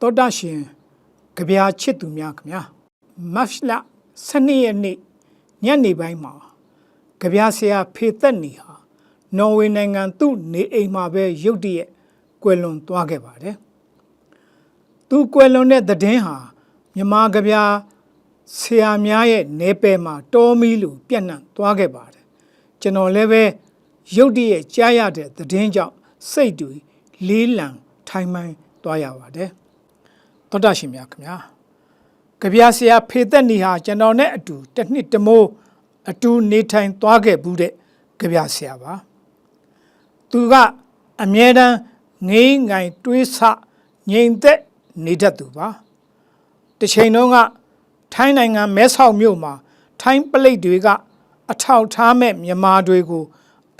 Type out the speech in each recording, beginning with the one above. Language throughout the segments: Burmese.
တောတာရှင်ကြပြာချစ်သူများခင်ဗျာမတ်လ12ရက်နေ့ညနေပိုင်းမှာကြပြာဆရာဖေသက်နေဟာနော်ဝေနိုင်ငံသူ့နေအိမ်မှာပဲရုတ်တရက်ကွယ်လွန်သွားခဲ့ပါတယ်သူကွယ်လွန်တဲ့သတင်းဟာမြန်မာကြပြာဆရာများရဲ့နေပယ်မှာတောမီလိုပြန့်နှံ့သွားခဲ့ပါတယ်ကျွန်တော်လည်းပဲရုတ်တရက်ကြားရတဲ့သတင်းကြောင့်စိတ်တွေလေးလံထိုင်မှန်သွားရပါတယ် သောတာရှင်များခင်ဗျာကြပြာဆရာဖေသက်နေဟာကျွန်တော်နဲ့အတူတစ်နှစ်တမိုးအတူနေထိုင်သွားခဲ့ဘူးတဲ့ကြပြာဆရာပါသူကအမြဲတမ်းငိမ့်ငိုင်တွေးဆငြိမ်သက်နေတတ်သူပါတစ်ချိန်လုံးကထိုင်းနိုင်ငံမဲဆောက်မြို့မှာထိုင်းပလိတ်တွေကအထောက်ထားမဲ့မြန်မာတွေကို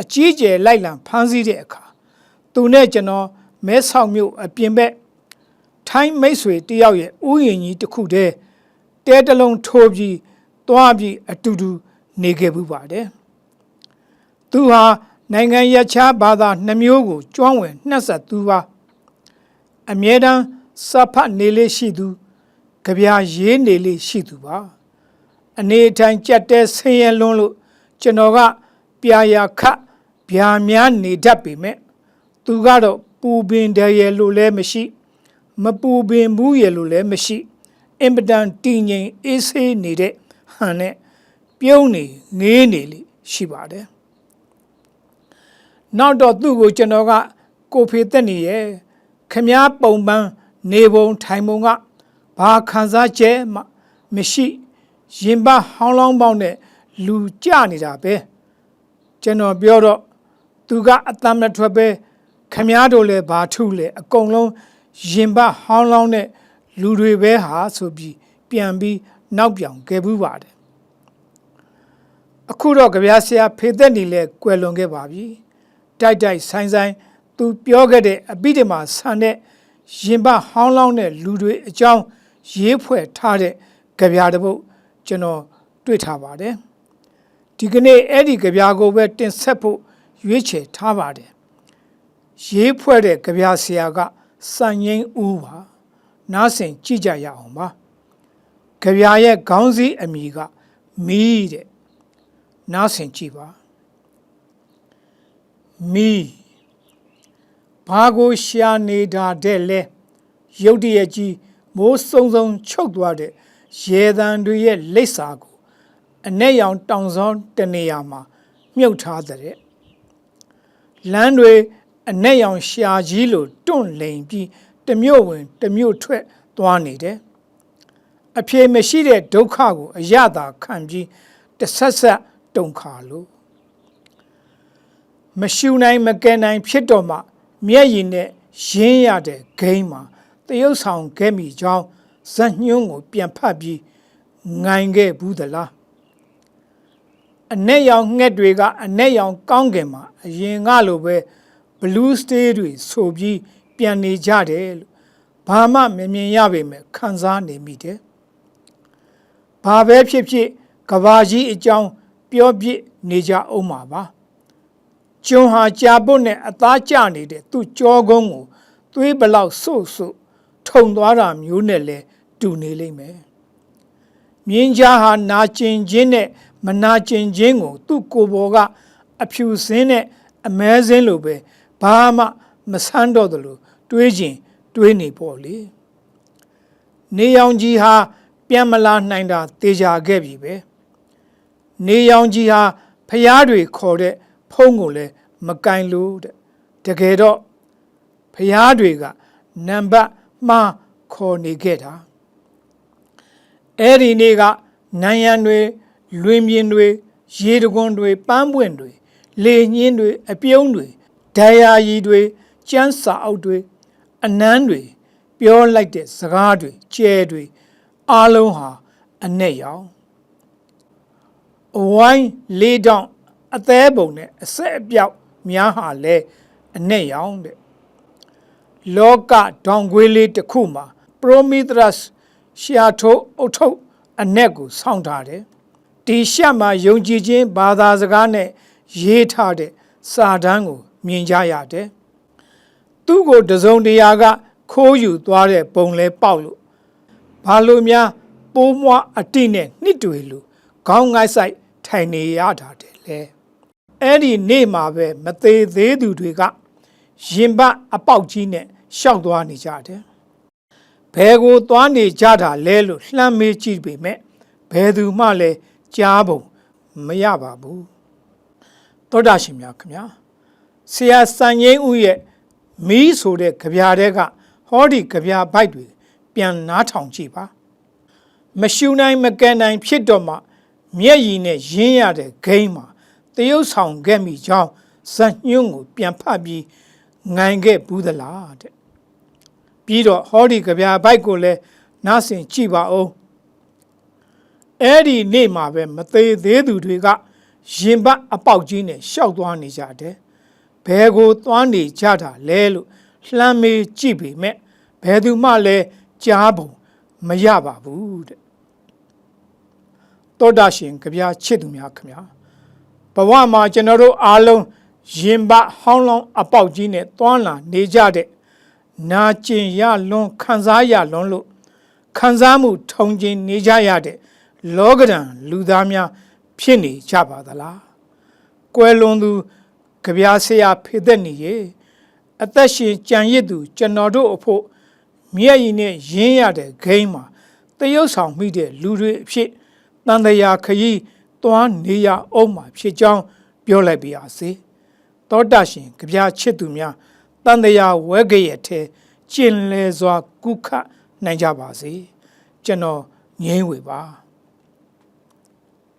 အကြီးကျယ်လိုက်လံဖမ်းဆီးတဲ့အခါသူနဲ့ကျွန်တော်မဲဆောက်မြို့အပြင်ဘက် ထိုင်းမိတ်ဆွေတယောက်ရဲ့ဥယျာဉ်ကြီးတစ်ခုတည်းတဲတလုံးထိုးပြီးသွားပြီးအတူတူနေခဲ့ဘူးပါတယ်သူဟာနိုင်ငံရခြားဘာသာနှမျိုးကိုကျွမ်းဝင်နှက်ဆက်သူပါအမြဲတမ်းစဖတ်နေလေးရှိသူကြပြာရေးနေလေးရှိသူပါအနေအထိုင်ကြက်တဲဆင်းရဲလွန်းလို့ကျွန်တော်ကပြာရာခတ်ဗျာများနေတတ်ပေမဲ့သူကတော့ပူပင်တယ်ရလို့လည်းမရှိ မပူပင်ဘူးရလို့လည်းမရှိအင်ပတန်တည်ငြိမ်အေးဆေးနေတဲ့ဟန်နဲ့ပြုံးနေငေးနေလိရှိပါတယ်နောက်တော့သူ့ကိုကျွန်တော်ကကိုဖေသက်နေရဲ့ခမားပုံပန်းနေပုံထိုင်ပုံကဘာခံစားချက်မှမရှိရင်ပဟောင်းလောင်းပေါင်းနဲ့လူကြနေတာပဲကျွန်တော်ပြောတော့သူကအတမ်းမထွက်ပဲခမားတို့လည်းဘာထုလဲအကုန်လုံး ရင်ပဟောင်းလောင်းနဲ့လူတွေပဲဟာဆိုပြီးပြန်ပြီးနောက်ပြောင်ခဲ့ဘူးပါတယ်အခုတော့ကြပြားဆရာဖေသက်နေလဲကွယ်လွန်ခဲ့ပါပြီတိုက်တိုက်ဆိုင်ဆိုင်သူပြောခဲ့တဲ့အပိဓမ္မာဆန်တဲ့ရင်ပဟောင်းလောင်းတဲ့လူတွေအကြောင်းရေးဖွဲ့ထားတဲ့ကြပြားတစ်ပုဒ်ကျွန်တော်တွေ့ထားပါတယ်ဒီကနေ့အဲ့ဒီကြပြားကိုပဲတင်ဆက်ဖို့ရွေးချယ်ထားပါတယ်ရေးဖွဲ့တဲ့ကြပြားဆရာက စံငိမ့်ဦးပါနားဆင်ကြည့်ကြရအောင်ပါကြပြားရဲ့ခေါင်းစည်းအမည်ကမီးတဲ့နားဆင်ကြည့်ပါမီးဘာကိုရှာနေတာတဲ့လဲရုတ်တရက်ကြီးမိုးစုံစုံချုပ်သွားတဲ့ရေတံတွေရဲ့လိပ်စာကိုအ내ရောင်တောင်စောတနေရာမှာမြုပ်ထားတဲ့လမ်းတွေ အ내ရောင်ရှာကြီးလိုတွန့်လိန်ပြီးတမြို့ဝင်တမြို့ထွက်သွားနေတယ်အဖြေမရှိတဲ့ဒုက္ခကိုအရသာခံပြီးတဆက်ဆက်တုန်ခါလို့မရှူနိုင်မကယ်နိုင်ဖြစ်တော့မှမျက်ရည်နဲ့ရင်းရတဲ့ဂိမ်းမှာတရုတ်ဆောင်ခဲ့မိကြောင်းဇက်ညွန်းကိုပြန်ဖတ်ပြီးငိုင်ခဲ့ဘူးသလားအ내ရောင်ငှက်တွေကအ내ရောင်ကောင်းကင်မှာအရင်ကလိုပဲ blue stay တွေဆိုပြီးပြန်နေကြတယ်လို့ဘာမှမမြင်ရပေမဲ့ခံစားနေမိတယ်။ဘာပဲဖြစ်ဖြစ်ကဘာကြီးအကြောင်းပြောပြနေကြအောင်ပါပါ။ကျွန်းဟာကြာပုတ်နဲ့အသားကျနေတဲ့သူ့ကြောကုန်းကိုသွေးဘလောက်ဆု့ဆု့ထုံသွားတာမျိုးနဲ့လဲတူနေလိမ့်မယ်။မြင်းကြားဟာနာကျင်ခြင်းနဲ့မနာကျင်ခြင်းကို သူ့ကိုယ်ပေါ်ကအဖြူစင်းနဲ့အမဲစင်းလိုပဲ ဘာမှမဆန်းတော့သလိုတွေးခြင်းတွေးနေပေါ့လေနေရောင်ကြီးဟာပြန်မလာနိုင်တာတေချာခဲ့ပြီပဲနေရောင်ကြီးဟာဖျားတွေခေါ်တဲ့ဖုံးကိုလည်းမကင်လို့တဲ့တကယ်တော့ဖျားတွေကနံပါတ်မှားခေါ်နေခဲ့တာအဲ့ဒီနေ့ကနန်းရံတွေလွင်မြင်တွေရေတကွန်တွေပန်းပွင့်တွေလေညင်းတွေအပြုံးတွေ ဒိုင်ယာရီတွေကျန်းစာအုပ်တွေအနမ်းတွေပြောလိုက်တဲ့စကားတွေကျဲတွေအားလုံးဟာအနဲ့ရောင်အဝိုင်းလေးတောင်အသေးပုံနဲ့အဆက်အပြောက်များဟာလဲအနဲ့ရောင်တဲ့လောကဒေါင်ခွေးလေးတစ်ခုမှာ Prometheus ရှာထိုးအုတ်ထုတ်အနက်ကိုဆောင်းထားတယ်ဒီရှက်မှာယုံကြည်ခြင်းဘာသာစကားနဲ့ရေးထားတဲ့စာတမ်းကို မြင်ကြရတယ်သူ့ကိုတစုံတရာက ခိုးယူသွားတဲ့ပုံလဲပေါက်လို့ဘာလို့များပိုးမွားအတိနဲ့နှစ်တွေလို့ခေါင်းငိုက်ဆိုင်ထိုင်နေရတာတဲ့လေအဲ့ဒီနေ့မှာပဲမသေးသေးသူတွေကရင်ဘတ်အပေါက်ကြီးနဲ့ရှောက်သွားနေကြတယ်ဘယ်ကိုသွားနေကြတာလဲလို့လှမ်းမေးကြည့်ပေမဲ့ဘယ်သူမှလည်းကြားပုံမရပါဘူးသောတာရှင်များခင်ဗျာ ဆရာစံငိမ့်ဦးရဲ့မီးဆိုတဲ့ကြပြားတဲ့ကဟောဒီကြပြားဘိုက်တွေပြန်နားထောင်ကြည့်ပါမရှူနိုင်မကန်နိုင်ဖြစ်တော့မှမျက်ရည်နဲ့ရင်းရတဲ့ဂိမ်းမှာတရုတ်ဆောင်ခဲ့မိကြောင်းဇက်ညွန့်ကိုပြန်ဖတ်ပြီးငိုင်ခဲ့ဘူးသလားတဲ့ပြီးတော့ဟောဒီကြပြားဘိုက်ကိုလည်းနားဆင်ကြည့်ပါဦးအဲ့ဒီနေ့မှာပဲမသေးသေးသူတွေကရင်ပတ်အပေါက်ကြီးနဲ့ရှောက်သွားနေကြတယ် ဘယ်ကိုသွားနေကြတာလဲလို့လှမ်းမေးကြည့်ပေမဲ့ဘယ်သူမှလည်းကြားပုံမရပါဘူးတဲ့တောတာရှင်ကြပြားချစ်သူများခင်ဗျာဘဝမှာကျွန်တော်တို့အားလုံးရင်ပတ်ဟောင်းလောင်းအပေါက်ကြီးနဲ့တွန်းလာနေကြတဲ့နာကျင်ရလွန်ခံစားရလွန်လို့ခံစားမှုထုံကျင်နေကြရတဲ့လောကဒဏ်လူသားများ ဖြစ်နေကြပါသလားကွယ်လွန်သူ ကြပြားဆရာဖေသက်နေရေအသက်ရှင်ကြံရစ်သူကျွန်တော်တို့အဖို့မြည့်ရည်နဲ့ရင်းရတဲ့ဂိမ်းမှာတရုတ်ဆောင်မိတဲ့လူတွေအဖြစ်တန်တရာခရီးသွားနေရအောင်မှာဖြစ်ကြောင်းပြောလိုက်ပါရစေတောတရှင်ကြပြားချစ်သူများတန်တရာဝဲကြရဲ့ထဲကျင်လဲစွာကုခနိုင်ကြပါစေကျွန်တော်ငြိမ်းဝေပါ